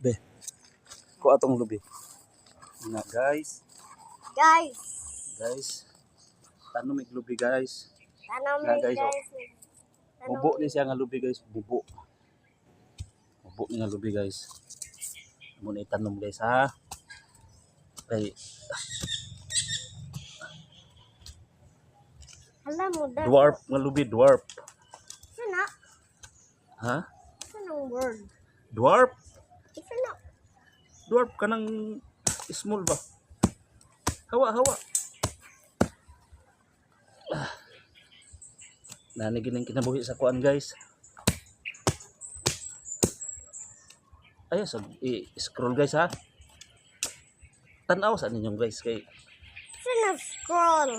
Be. Ko atong lubi. Na guys, Guys, guys. Tanong mig lubi guys. tanong mo guys, guys. oh. Tanong Bubo ni siya nga lubi guys, bubo. Bubo ni nga lubi guys. Amo ni tanom guys ha. Kay Alam mo, dahil. dwarf nga lubi, dwarf. Sana, Ha? sanang word. Dwarf? Sana, Dwarf ka ng small ba? Hawa, hawa. Ah. Nanigin ang kinabuhi sa kuan guys. Ayos, so, i-scroll guys ha. Tanaw sa ninyong guys kay sana scroll.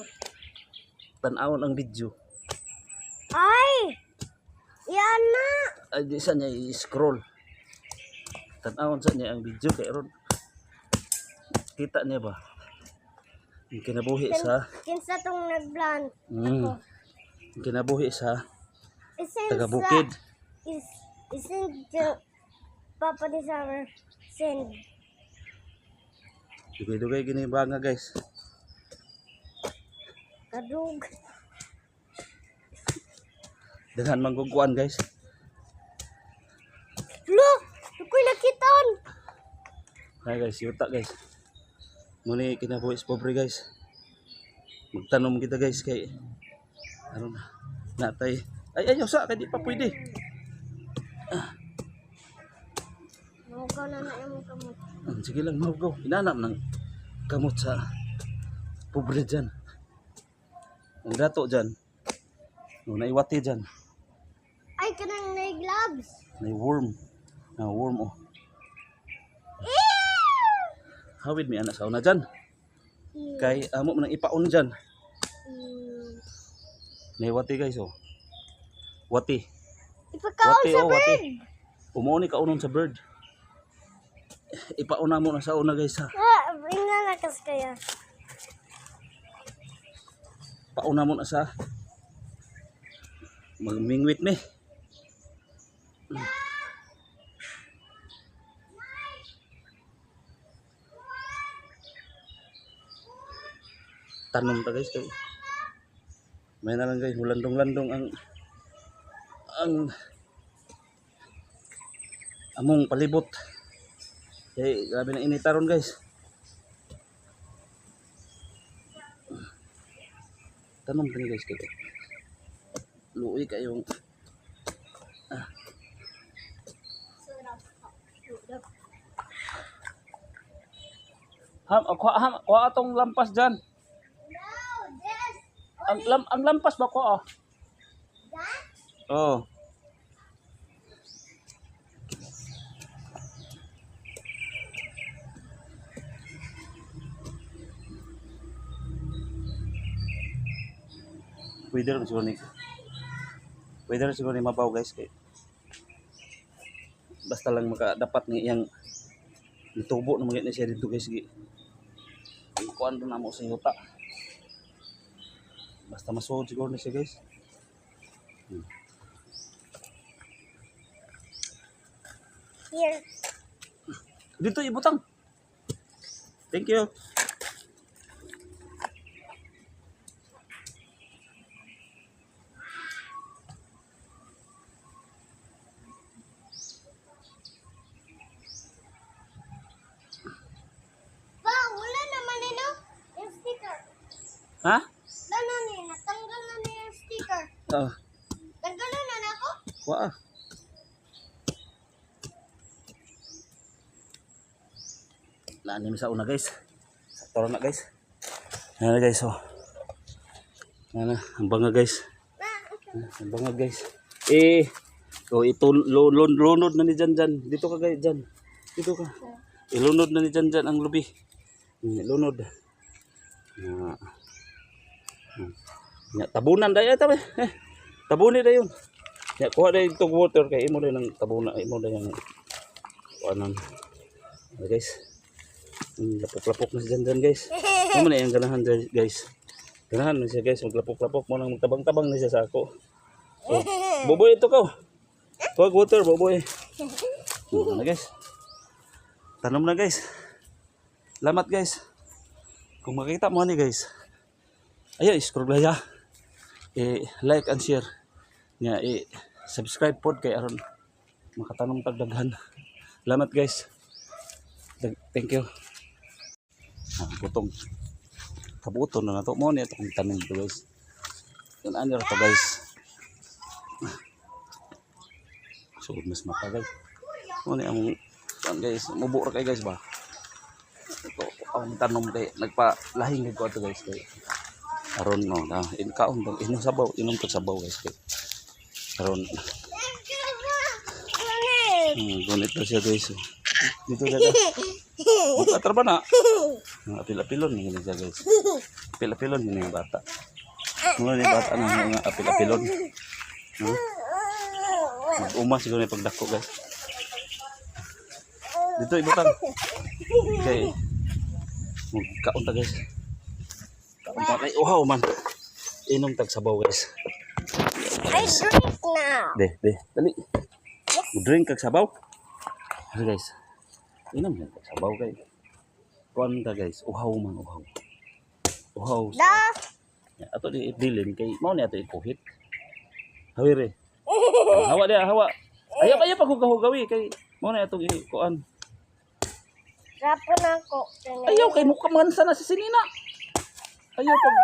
tanawon ang video. Ay! Yan na! Ay di sa niya i-scroll. Tanawon sa niya ang video kay ron. Kita niya ba? Ang kinabuhi sa Kinsa tong nag-plan. mm, ang kinabuhi sa Isin taga bukid. Is, isin the Papa ni Summer. Send. Dugay-dugay gini ba nga guys. Kadug. Daghan manggugkuan guys. Lo! Hi guys, yuta guys. Muni kinabuhi sa pobre guys. Magtanom kita guys kay aron natay. Ay ayaw sa kay di pa pwede. Maugaw na na yung kamot. Ah, Sige lang maugaw. Inanam ng kamot sa pobre dyan. Ang dato dyan. No, naiwati dyan. Ay, kanang na gloves. May worm. Na worm oh. Hawid mi anak sa una dyan. Kay amo man ang ipaon dyan. Mm. Naiwati guys oh. Wati. Ipakaon Wati, sa oh, wati. bird. Umuo ni kaunon sa bird. Ipauna mo na sa una guys ha. Ah, inalakas kaya. Pauna mo na sa magmingwit mi. Tanom ta guys kay. May na lang guys, landong-landong ang ang among palibot. Kay grabe na initaron guys. Tanom din guys kay. Luoy kayong Ham, ako ham, ko atong lampas diyan. Ang lam, ang lampas ba ko oh? Oh. Rin siguro ni rin siguro ni mabaw guys kay basta lang maka dapat ni iyang nitubo na mga siya dito guys sige kuan na mo sa yuta basta masuod siguro ni siya guys here. Dito ibutang. Thank you. Pa, wala naman ito. Yung sticker. Ha? Wala na ni, natanggal na niya yung sticker. Ah, Tanggalan na ako. wa ah. Naanim sa una guys. Sakto na guys. Na guys oh. Na, ang banga guys. Ang banga guys. Eh, oh, ito lo, lo, lunod na ni Jan Jan. Dito ka guys, Jan. Dito ka. Ilunod na ni Jan Jan ang lubi. Hmm, Lunod. Ah. Hmm. Ya, tabunan daya tabi. Eh, tabuni dayon. Ya, kuha dayon itong water kay imo dayon ang tabuna, imo dayon ang kuanan. Ah, guys. Hmm, lapok-lapok na si Jan Jan guys. Amo na yung ganahan dyan, guys. Ganahan na siya guys, maglapok-lapok mo nang magtabang-tabang na siya sa ako. Oh, boboy ito ka. Huwag water, boboy. Ano guys? Tanom na guys. Salamat guys. Kung makita mo ni guys. Ayo, scroll lang Eh, like and share. Nga, eh, subscribe pod kay aron makatanong tagdaghan. Salamat guys. Thank you. Ah, butong. Kabuto na na to. Mo ni itong tanim to guys. Yan ano to guys. So, mas mapa guys. Mo ni among yan guys. Mubo ra kay guys ba. Ito ang tanom kay nagpalahing ko to guys kay aron no na in kaon tong inom sabaw inom to sabaw guys kay aron hmm, gunit na siya guys. Dito guys. Magkatar ba na? Ang apil-apilon yun siya guys. Apil-apilon yun yung bata. Muna ni bata na mga apil-apilon. Hmm? mag-uma siguro yung pagdako guys. Dito ibutang. Kay magkaon ta guys. Kaon ta kay uhaw man. Inom tag sabaw guys I drink now. De, de, dali. Drink kag sabaw. Ano guys? Inom yan kag sabaw kay. Kuan ta guys, uhaw man uhaw. Uhaw. Da. Ya, Ato di dilin kay mao ni ato ipuhit. Hawire. Oh, hawa dia, hawa. Ayaw kaya pag hugawi kay mao ni ato kuan. Rapo na ako. Ayaw kay mukha mansa na si Sinina. Ayaw pag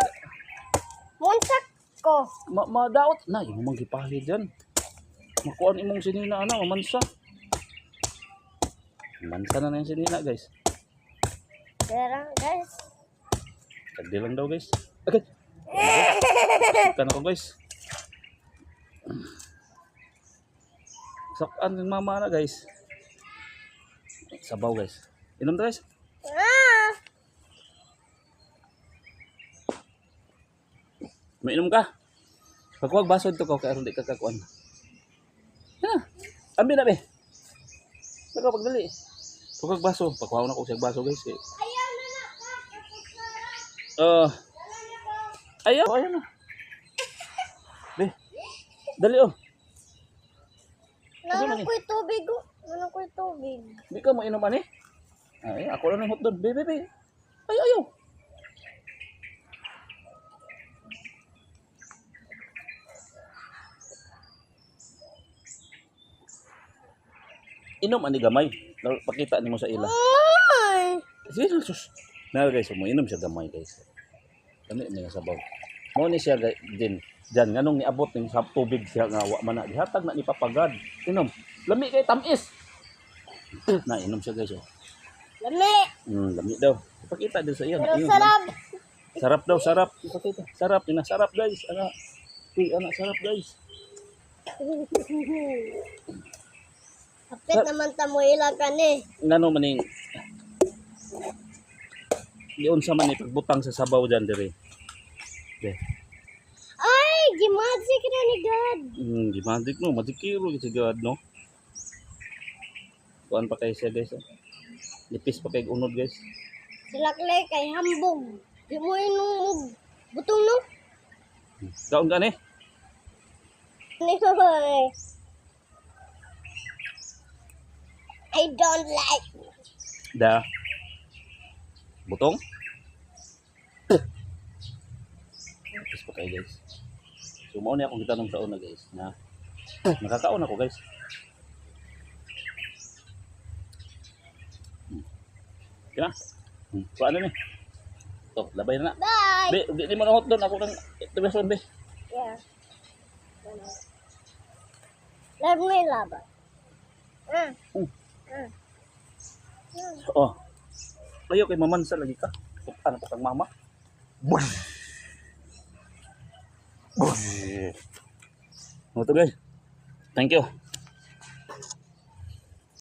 Munsak ko. ma madaot na imong gipahid diyan. Makuan imong Sinina ana mamansa. Mansa na na yung Sinina guys. Pero guys. Tagdi lang daw guys. Okay. Kan ako guys. Sakan ng mama na guys. Sabaw guys. Inom guys. Ah. May inom ka. Pagkuwag baso dito ko kaya aron di ka kakuan. Ha. Ambi na be. Pagka pagdali. Pagkuwag baso. Pagkuhaw na ko siya baso guys. Eh. Ayaw na na. Uh, ayaw. Ayaw na. Be. Dali oh. Nanon ko'y tubig. oh. Nanon ko'y tubig. Di ka mo inom ani? Ay, ako lang ng hotdog. Be, be, be. Ay, ayaw. Inom ani gamay. Pakita nimo sa ila. Sige, sus. Na guys, mo inom siya gamay guys. Kami ni sabaw. Mo ni siya din. Diyan nganong niabot ning sa tubig siya nga wa man na gihatag na ni papagad. Inom. Lami kay tamis. na inom siya guys. Oh. Lami. Mm, lami daw. Ipakita din sa iya. Pero Inom, sarap. Sarap daw, sarap. Ipakita. Sarap, ina. Sarap guys. Ana. Uy, ana, sarap guys. Kapit naman tamo ilagan eh. Ngano maning Diyon sa man ni pagbutang sa sabaw dyan dire. De. Ay, gimagic na ni God. Mm, di magic no, madikiro si God no. Kuan pa kay siya guys. Oh. Nipis pa kay unod guys. Silaklay kay hambog. Di mo inong butong no? Kaon ka ni? Ni hoy. I don't like. Da. Butong? Nipis pa kay guys. So ni akong gitanong sa una guys na nakakaon ako guys. Hmm. Kina? Hmm. Paano ni? To, labay na na. Bye. Be, di, di mo na hot doon. Ako kang itibason, be. Yeah. Let me lava. Ah. Mm. Ah. Oh. Ayaw kay mamansa lagi ka. Ano pa kang mama? Buh! Buh! Ano to guys? Thank you.